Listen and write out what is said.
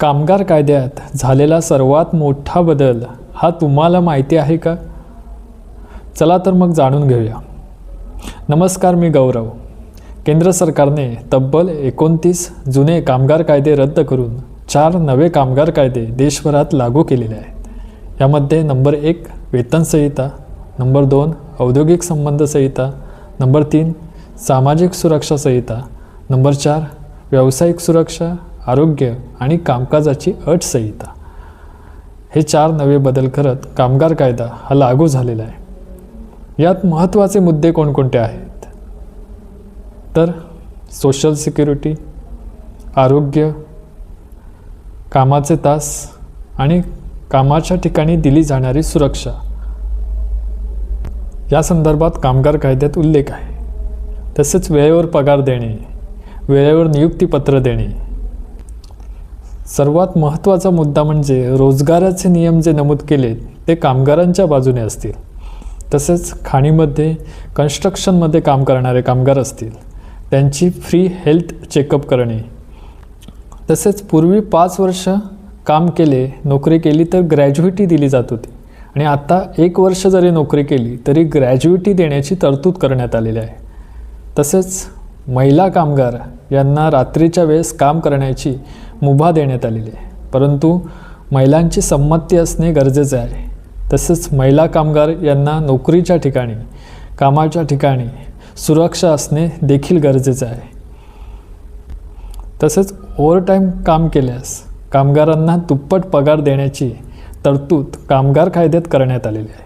कामगार कायद्यात झालेला सर्वात मोठा बदल हा तुम्हाला माहिती आहे का? चला तर मग जाणून घेऊया. नमस्कार मी गौरव. केंद्र सरकारने तब्बल एकोणतीस जुने कामगार कायदे रद्द करून चार नवे कामगार कायदे देशभरात लागू केलेले आहेत. यामध्ये नंबर एक वेतन संहिता नंबर दोन औद्योगिक संबंध संहिता नंबर तीन सामाजिक सुरक्षा संहिता नंबर चार व्यावसायिक सुरक्षा आरोग्य आणि कामकाजाची अट संहिता हे चार नवे बदल करत कामगार कायदा हा लागू झालेला आहे. यात महत्त्वाचे मुद्दे कोणकोणते आहेत? तर सोशल सिक्युरिटी आरोग्य कामाचे तास आणि कामाच्या ठिकाणी दिली जाणारी सुरक्षा. या संदर्भात कामगार कायद्यात उल्लेख आहे. तसेच वेळेवर पगार देणे वेळेवर नियुक्तीपत्र देणे सर्वात महत्त्वाचा मुद्दा म्हणजे रोजगाराचे नियम जे नमूद केले ते कामगारांच्या बाजूने असतील. तसेच खाणीमध्ये कन्स्ट्रक्शनमध्ये काम करणारे कामगार असतील. त्यांची फ्री हेल्थ चेकअप करणे. तसेच पूर्वी पाच वर्ष काम केले नोकरी केली तर ग्रॅज्युएटी दिली जात होती. आणि आता एक वर्ष जरी नोकरी केली तरी ग्रॅज्युएटी देण्याची तरतूद करण्यात आलेली आहे. तसेच महिला कामगार यांना रात्रीच्या वेळेस काम करण्याची मुभा देण्यात आलेली आहे. परंतु महिलांची संमती असणे गरजेचे आहे. तसेच महिला कामगार यांना नोकरीच्या ठिकाणी कामाच्या ठिकाणी सुरक्षा असणे देखील गरजेचे आहे. तसेच ओव्हरटाईम काम केल्यास कामगारांना दुप्पट पगार देण्याची तरतूद कामगार कायद्यात करण्यात आलेली आहे.